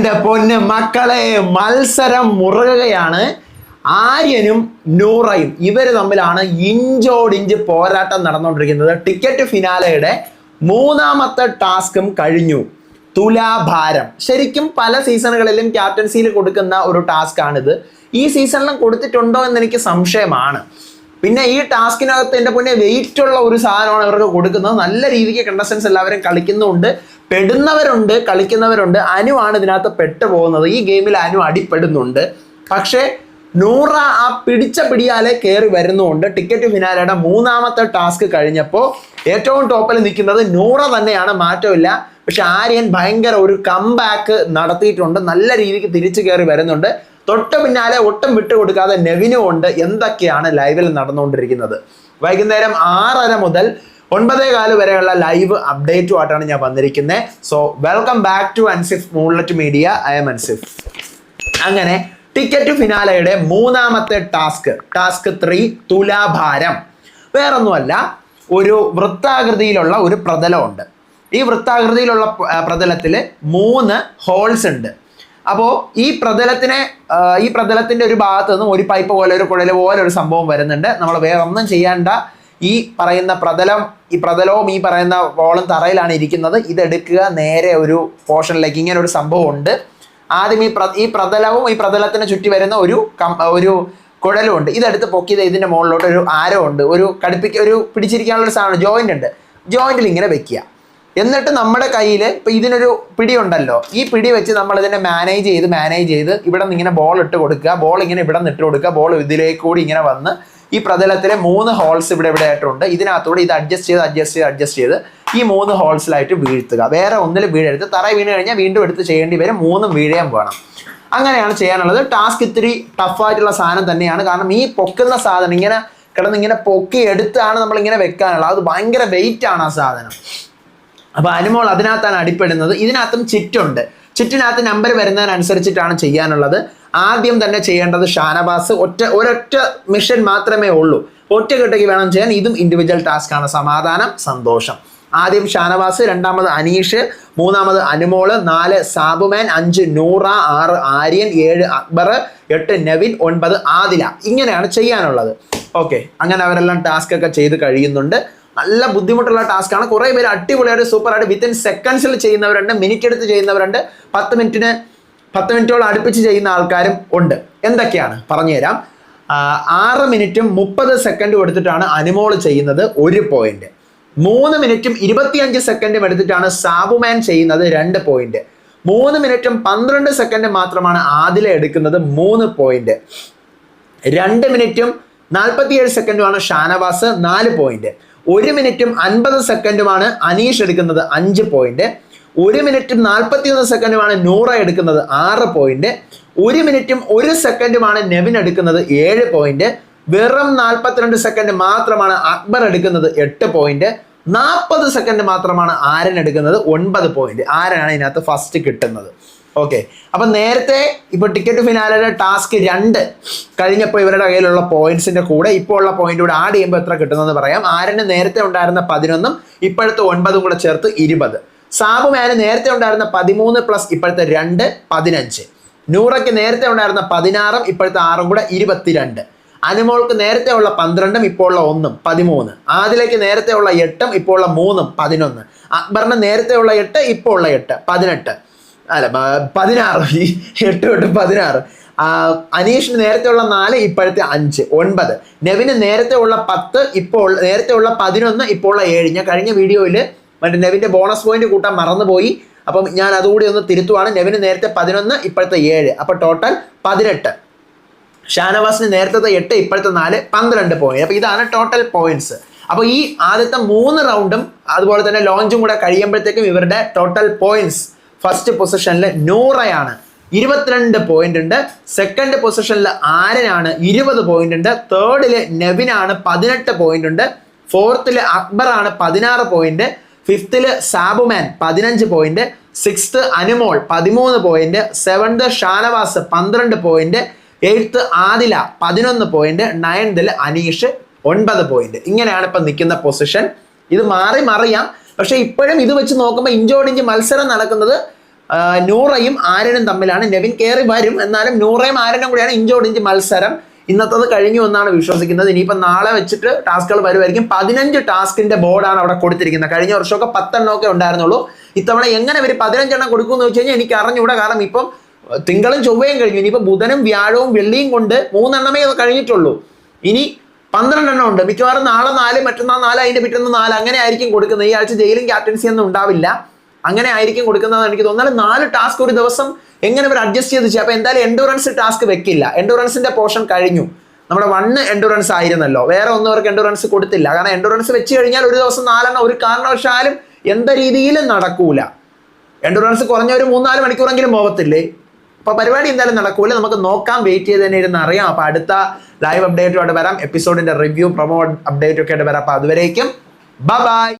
എന്റെ പൊന്ന് മക്കളെ മത്സരം മുറുകയാണ്. ആര്യനും നൂറയും ഇവർ തമ്മിലാണ് ഇഞ്ചോടിഞ്ച് പോരാട്ടം നടന്നുകൊണ്ടിരിക്കുന്നത്. ടിക്കറ്റ് ഫിനാലയുടെ മൂന്നാമത്തെ ടാസ്കും കഴിഞ്ഞു. തുലാഭാരം ശരിക്കും പല സീസണുകളിലും ക്യാപ്റ്റൻസിയിൽ കൊടുക്കുന്ന ഒരു ടാസ്ക്കാണിത് ഈ സീസണിലും കൊടുത്തിട്ടുണ്ടോ എന്ന് എനിക്ക് സംശയമാണ്. പിന്നെ ഈ ടാസ്കിനകത്ത് എന്റെ പൊന്നെ വെയിറ്റ് ഉള്ള ഒരു സാധനമാണ് ഇവർക്ക് കൊടുക്കുന്നത്. നല്ല രീതിക്ക് കണ്ടസ്റ്റൻസ് എല്ലാവരും കളിക്കുന്നുണ്ട്. പെടുന്നവരുണ്ട് കളിക്കുന്നവരുണ്ട്. അനുവാണ് ഇതിനകത്ത് പെട്ടു പോകുന്നത് ഈ ഗെയിമിൽ അനു അടിപ്പെടുന്നുണ്ട് പക്ഷേ നൂറ ആ പിടിച്ച പിടിയാലെ കയറി വരുന്നുണ്ട് ടിക്കറ്റ് ഫിനാലയുടെ മൂന്നാമത്തെ ടാസ്ക് കഴിഞ്ഞപ്പോൾ ഏറ്റവും ടോപ്പിൽ നിൽക്കുന്നത് നൂറ തന്നെയാണ് മാറ്റമില്ല പക്ഷെ ആര്യൻ ഭയങ്കര ഒരു കംബാക്ക് നടത്തിയിട്ടുണ്ട്. നല്ല രീതിക്ക് തിരിച്ചു കയറി വരുന്നുണ്ട്. തൊട്ട് പിന്നാലെ ഒട്ടും വിട്ടുകൊടുക്കാതെ നെവിനും ഉണ്ട്. എന്തൊക്കെയാണ് ലൈവിൽ നടന്നുകൊണ്ടിരിക്കുന്നത്? വൈകുന്നേരം ആറര മുതൽ ഒൻപതേ കാൽ വരെയുള്ള ലൈവ് അപ്ഡേറ്റുമായിട്ടാണ് ഞാൻ വന്നിരിക്കുന്നത് so welcome back to Ansif Moonlet media I'm Ansif അങ്ങനെ ടിക്കറ്റ് ഫിനാലയുടെ മൂന്നാമത്തെ ടാസ്ക് ടാസ്ക് ത്രീ തുലാഭാരം. വേറൊന്നുമല്ല ഒരു വൃത്താകൃതിയിലുള്ള ഒരു പ്രതലമുണ്ട്. ഈ വൃത്താകൃതിയിലുള്ള പ്രതലത്തിൽ മൂന്ന് ഹോൾസ് ഉണ്ട്. അപ്പോൾ ഈ പ്രതലത്തിനെ ഈ പ്രതലത്തിന്റെ ഒരു ഭാഗത്ത് നിന്നും ഒരു പൈപ്പ് പോലെ ഒരു കുഴൽ പോലെ ഒരു സംഭവം വരുന്നുണ്ട്. നമ്മൾ വേറെ ഒന്നും ചെയ്യേണ്ട ഈ പറയുന്ന പ്രതലം ഈ പ്രതലവും ഈ പറയുന്ന വോളും തറയിലാണ് ഇരിക്കുന്നത്. ഇതെടുക്കുക. നേരെ ഒരു പോർഷനിലേക്ക് ഇങ്ങനെ ഒരു സംഭവം ഉണ്ട് ആദ്യം ഈ ഈ പ്രതലവും ഈ പ്രതലത്തിന് ചുറ്റി വരുന്ന ഒരു ഒരു കുഴലും ഉണ്ട്. ഇതെടുത്ത് പൊക്കിയത് ഇതിന്റെ മുകളിലോട്ട് ഒരു ആരോ ഉണ്ട്. ഒരു കടുപ്പിക്ക ഒരു പിടിച്ചിരിക്കാനുള്ള സാധനം ജോയിന്റ് ഉണ്ട്. ജോയിന്റിൽ ഇങ്ങനെ വെക്കുക. എന്നിട്ട് നമ്മുടെ കയ്യിൽ ഇപ്പം ഇതിനൊരു പിടി ഉണ്ടല്ലോ. ഈ പിടി വെച്ച് നമ്മൾ ഇതിനെ മാനേജ് ചെയ്ത് മാനേജ് ചെയ്ത് ഇവിടെ നിന്ന് ഇങ്ങനെ ബോൾ ഇട്ട് കൊടുക്കുക. ബോൾ ഇങ്ങനെ ഇവിടെ നിന്ന് ഇട്ട് കൊടുക്കുക. ബോൾ ഇതിലേക്ക് കൂടി ഇങ്ങനെ വന്ന് ഈ പ്രതലത്തിലെ മൂന്ന് ഹോൾസ് ഇവിടെ ഇവിടെ ആയിട്ടുണ്ട് ഇതിനകത്തൂടെ ഇത് അഡ്ജസ്റ്റ് ചെയ്ത് അഡ്ജസ്റ്റ് ചെയ്ത് അഡ്ജസ്റ്റ് ചെയ്ത് ഈ മൂന്ന് ഹോൾസിലായിട്ട് വീഴ്ത്തുക. വേറെ ഒന്നിൽ വീഴരുത്. തറ വീണ് കഴിഞ്ഞാൽ വീണ്ടും എടുത്ത് ചെയ്യേണ്ടി വരും. മൂന്നും വീഴാൻ വേണം. അങ്ങനെയാണ് ചെയ്യാനുള്ളത്. ടാസ്ക് ഇത്തിരി ടഫായിട്ടുള്ള സാധനം തന്നെയാണ്. കാരണം ഈ പൊക്കുന്ന സാധനം ഇങ്ങനെ കിടന്ന് ഇങ്ങനെ പൊക്കി എടുത്താണ് നമ്മൾ ഇങ്ങനെ വെക്കാനുള്ളത്. അത് ഭയങ്കര വെയിറ്റ് ആണ് ആ സാധനം. അപ്പൊ അനുമോൾ അതിനകത്താണ് അടിപ്പെടുന്നത് ഇതിനകത്തും ചിറ്റുണ്ട്. ചിറ്റിനകത്ത് നമ്പർ വരുന്നതിനനുസരിച്ചിട്ടാണ് ചെയ്യാനുള്ളത്. ആദ്യം തന്നെ ചെയ്യേണ്ടത് ഷാനവാസ് ഒറ്റ ഒരൊറ്റ മിഷൻ മാത്രമേ ഉള്ളൂ. ഒറ്റ കെട്ടയ്ക്ക് വേണം ചെയ്യാൻ. ഇതും ഇൻഡിവിജ്വൽ ടാസ്ക് ആണ്. സമാധാനം സന്തോഷം. ആദ്യം ഷാനവാസ് രണ്ടാമത് അനീഷ് മൂന്നാമത് അനുമോൾ നാല് സാബുമാൻ അഞ്ച് നൂറ ആറ് ആര്യൻ ഏഴ് അക്ബർ എട്ട് നവിൻ ഒൻപത് ആദില. ഇങ്ങനെയാണ് ചെയ്യാനുള്ളത്. ഓക്കെ. അങ്ങനെ അവരെല്ലാം ടാസ്ക് ഒക്കെ ചെയ്ത് കഴിയുന്നുണ്ട്. നല്ല ബുദ്ധിമുട്ടുള്ള ടാസ്ക് ആണ്. കുറെ പേര് അടിപൊളിയായിട്ട് സൂപ്പറായിട്ട് വിത്തിൻ സെക്കൻഡ്സിൽ ചെയ്യുന്നവരുണ്ട് മിനിറ്റ് എടുത്ത് ചെയ്യുന്നവരുണ്ട്. പത്ത് മിനിറ്റിന് പത്ത് മിനിറ്റോളം അടുപ്പിച്ച് ചെയ്യുന്ന ആൾക്കാരും ഉണ്ട്. എന്തൊക്കെയാണ്? പറഞ്ഞുതരാം ആറ് മിനിറ്റും മുപ്പത് സെക്കൻഡും എടുത്തിട്ടാണ് അനുമോൾ ചെയ്യുന്നത് ഒരു പോയിന്റ് മൂന്ന് മിനിറ്റും ഇരുപത്തിയഞ്ച് സെക്കൻഡും എടുത്തിട്ടാണ് സാബുമാൻ ചെയ്യുന്നത് രണ്ട് പോയിന്റ് മൂന്ന് മിനിറ്റും പന്ത്രണ്ട് സെക്കൻഡ് മാത്രമാണ് ആദില എടുക്കുന്നത് മൂന്ന് പോയിന്റ് രണ്ട് മിനിറ്റും നാൽപ്പത്തിയേഴ് സെക്കൻഡുമാണ് ഷാനവാസ് നാല് പോയിന്റ് ഒരു മിനിറ്റും അൻപത് സെക്കൻഡുമാണ് അനീഷ് എടുക്കുന്നത് അഞ്ച് പോയിന്റ് ഒരു മിനിറ്റും നാൽപ്പത്തിയൊന്ന് സെക്കൻഡുമാണ് നൂറ എടുക്കുന്നത് ആറ് പോയിന്റ് ഒരു മിനിറ്റും ഒരു സെക്കൻഡുമാണ് നെവിൻ എടുക്കുന്നത് ഏഴ് പോയിന്റ് വെറും നാൽപ്പത്തിരണ്ട് സെക്കൻഡ് മാത്രമാണ് അക്ബർ എടുക്കുന്നത് എട്ട് പോയിന്റ് നാൽപ്പത് സെക്കൻഡ് മാത്രമാണ് ആരൻ എടുക്കുന്നത് ഒൻപത് പോയിന്റ് ആരാണ് ഇതിനകത്ത് ഫസ്റ്റ് കിട്ടുന്നത്? ഓക്കെ അപ്പൊ നേരത്തെ ഇപ്പൊ ടിക്കറ്റ് ഫിനാലയുടെ ടാസ്ക് രണ്ട് കഴിഞ്ഞപ്പോൾ ഇവരുടെ കയ്യിലുള്ള പോയിന്റ്സിന്റെ കൂടെ ഇപ്പോൾ ഉള്ള പോയിന്റ് കൂടെ ആഡ് ചെയ്യുമ്പോൾ എത്ര കിട്ടുന്നത് പറയാം. ആരന് നേരത്തെ ഉണ്ടായിരുന്ന പതിനൊന്നും ഇപ്പോഴത്തെ ഒൻപതും കൂടെ ചേർത്ത് ഇരുപത്. സാബുമാന് നേരത്തെ ഉണ്ടായിരുന്ന പതിമൂന്ന് പ്ലസ് ഇപ്പോഴത്തെ രണ്ട് പതിനഞ്ച്. നൂറയ്ക്ക് നേരത്തെ ഉണ്ടായിരുന്ന പതിനാറും ഇപ്പോഴത്തെ ആറും കൂടെ ഇരുപത്തിരണ്ട്. അനുമോൾക്ക് നേരത്തെ ഉള്ള പന്ത്രണ്ടും ഇപ്പോൾ ഉള്ള ഒന്നും പതിമൂന്ന്. ആദിലേക്ക് നേരത്തെ ഉള്ള എട്ടും ഇപ്പോൾ ഉള്ള മൂന്നും പതിനൊന്ന്. അക്ബറിന് നേരത്തെ ഉള്ള എട്ട് ഇപ്പോൾ ഉള്ള എട്ട് പതിനെട്ട്. അല്ല പതിനാറ്. എട്ട് തൊട്ട് പതിനാറ്. അനീഷിന് നേരത്തെ ഉള്ള നാല് ഇപ്പോഴത്തെ അഞ്ച് ഒൻപത്. നെവിന് നേരത്തെ ഉള്ള പത്ത് ഇപ്പോൾ നേരത്തെ ഉള്ള പതിനൊന്ന് ഇപ്പോൾ ഉള്ള ഏഴ്. ഞാൻ കഴിഞ്ഞ വീഡിയോയിൽ മറ്റേ നെവിന്റെ ബോണസ് പോയിന്റ് കൂട്ടാൻ മറന്നുപോയി. അപ്പം ഞാൻ അതുകൂടി ഒന്ന് തിരുത്തുവാണ്. നെവിന് നേരത്തെ പതിനൊന്ന് ഇപ്പോഴത്തെ ഏഴ്. അപ്പോൾ ടോട്ടൽ പതിനെട്ട്. ഷാനവാസിന് നേരത്തെ എട്ട് ഇപ്പോഴത്തെ നാല് പന്ത്രണ്ട് പോയിന്റ് അപ്പോൾ ഇതാണ് ടോട്ടൽ പോയിന്റ്സ് അപ്പോൾ ഈ ആദ്യത്തെ മൂന്ന് റൗണ്ടും അതുപോലെ തന്നെ ലോഞ്ചും കൂടെ കഴിയുമ്പോഴത്തേക്കും ഇവരുടെ ടോട്ടൽ പോയിന്റ്സ് ഫസ്റ്റ് പൊസിഷനിൽ നൂറയാണ്. ഇരുപത്തിരണ്ട് പോയിന്റ് ഉണ്ട്. സെക്കൻഡ് പൊസിഷനിൽ ആരനാണ്? ഇരുപത് പോയിന്റ് ഉണ്ട്. തേർഡിൽ നെവിനാണ് പതിനെട്ട് പോയിന്റ് ഉണ്ട്. ഫോർത്തിൽ അക്ബറാണ് പതിനാറ് പോയിന്റ് ഫിഫ്തിൽ സാബുമാൻ പതിനഞ്ച് പോയിന്റ് സിക്സ്ത് അനുമോൾ പതിമൂന്ന് പോയിന്റ് സെവൻത് ഷാനവാസ് പന്ത്രണ്ട് പോയിന്റ് എയ്ത്ത് ആദില പതിനൊന്ന് പോയിന്റ് നയൻതിൽ അനീഷ് ഒൻപത് പോയിന്റ് ഇങ്ങനെയാണ് ഇപ്പൊ നിൽക്കുന്ന പൊസിഷൻ ഇത് മാറി മറിയാം. പക്ഷെ ഇപ്പോഴും ഇത് വെച്ച് നോക്കുമ്പോൾ ഇഞ്ചോടിഞ്ച് മത്സരം നടക്കുന്നത് നൂറയും ആരനും തമ്മിലാണ്. നെവിൻ കയറി വരും. എന്നാലും നൂറയും ആരനും കൂടിയാണ് ഇഞ്ചോടിഞ്ച് മത്സരം. ഇന്നത്തത് കഴിഞ്ഞു എന്നാണ് വിശ്വസിക്കുന്നത്. ഇനിയിപ്പോൾ നാളെ വെച്ചിട്ട് ടാസ്കുകൾ വരുമായിരിക്കും പതിനഞ്ച് ടാസ്കിന്റെ ബോർഡാണ് അവിടെ കൊടുത്തിരിക്കുന്നത്. കഴിഞ്ഞ വർഷമൊക്കെ പത്തെണ്ണമൊക്കെ ഉണ്ടായിരുന്നുള്ളൂ. ഇത്തവണ എങ്ങനെ ഇവർ പതിനഞ്ചെണ്ണം കൊടുക്കുമെന്ന് വെച്ച് കഴിഞ്ഞാൽ എനിക്ക് അറിഞ്ഞുകൂടാ. കാരണം ഇപ്പം തിങ്കളും ചൊവ്വയും കഴിഞ്ഞു. ഇനിയിപ്പോൾ ബുധനും വ്യാഴവും വെള്ളിയും കൊണ്ട് മൂന്നെണ്ണമേ കഴിഞ്ഞിട്ടുള്ളൂ. ഇനി പന്ത്രണ്ടെണ്ണം ഉണ്ട്. മിക്കവാറും നാളെ നാല് മറ്റന്നാൾ നാല് അതിന്റെ പിറ്റേന്ന് നാല് അങ്ങനെ ആയിരിക്കും കൊടുക്കുന്നത്. ഈ ആഴ്ച ജയിലും ക്യാപ്റ്റൻസി ഒന്നും ഉണ്ടാവില്ല. അങ്ങനെ ആയിരിക്കും കൊടുക്കുന്നതെന്ന് എനിക്ക് തോന്നുന്നത് നാല് ടാസ്ക് ഒരു ദിവസം എങ്ങനെ ഇവർ അഡ്ജസ്റ്റ് ചെയ്ത് ചെയ്യും? അപ്പൊ എന്തായാലും എൻഡുറൻസ് ടാസ്ക് വെക്കില്ല. എൻഡുറൻസിന്റെ പോർഷൻ കഴിഞ്ഞു. നമ്മുടെ വണ്ണ് എൻഡുറൻസ് ആയിരുന്നല്ലോ. വേറെ ഒന്നും അവർക്ക് എൻഡുറൻസ് കൊടുത്തില്ല. കാരണം എൻഡുറൻസ് വെച്ച് കഴിഞ്ഞാൽ ഒരു ദിവസം നാലെണ്ണം ഒരു കാരണവശാലും എന്ത രീതിയിലും നടക്കൂല. എൻഡുറൻസ് കുറഞ്ഞ ഒരു മൂന്നാൽ മണിക്കൂറെങ്കിലും പോകത്തില്ലേ അപ്പൊ പരിപാടി എന്തായാലും നടക്കൂല. നമുക്ക് നോക്കാം. വെയിറ്റ് ചെയ്ത് തന്നെ ഇരുന്ന് അറിയാം. അപ്പൊ അടുത്ത ലൈവ് അപ്ഡേറ്റുമായിട്ട് വരാം. എപ്പിസോഡിന്റെ റിവ്യൂ പ്രൊമോ അപ്ഡേറ്റ് ഒക്കെ ആയിട്ട് വരാം. അപ്പൊ അതുവരേക്കും. ബൈ